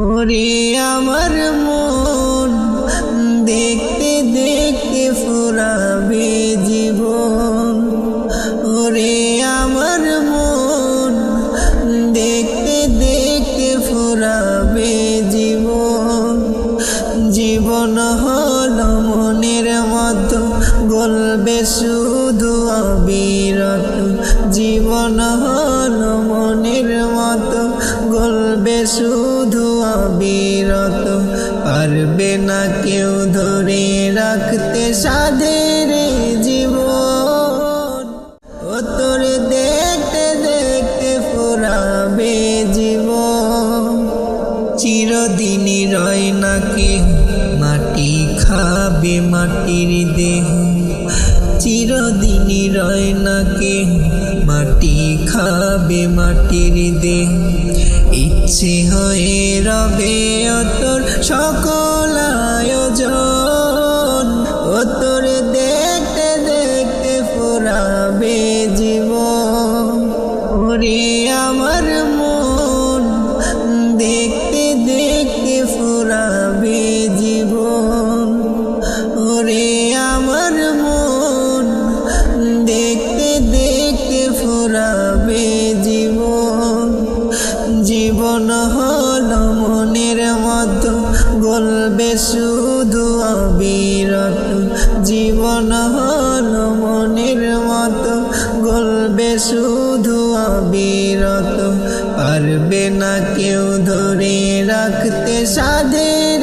ওরে আমার মন, দেখতে দেখতে ফুরাবে জীবন। ওরে আমার মন, দেখতে দেখতে ফুরাবে জীবন। জীবন হল মনের মতো, গলবে শুধু অবিরত। জীবন হল মনের মতো গলবে শুধু অবিরত, পারবে না কেউ ধরে রাখতে সাধের জীবন। ও তোর দেখতে দেখতে ফুরাবে জীবন। চিরদিনই রয় না কেহ, মাটি খাবে মাটির দেহ। চিরদিনই রয় না কেহ, মাটি খাবে মাটির দেহ। ইচ্ছে হয়ে রবে ও তোর সকল আয়োজন। ও তোর দেখতে দেখতে ফুরাবে জীবন। ওরে আমার মন, দেখতে দেখতে ফুরাবে জীবন। ওরে আমার মন, দেখতে দেখতে ফুরাবে জীবন হল মনের মতো, গলবে শুধু অবিরত জীবন হল মনের মতো, গলবে শুধু অবিরত পারবে না কেউ ধরে রাখতে সাধের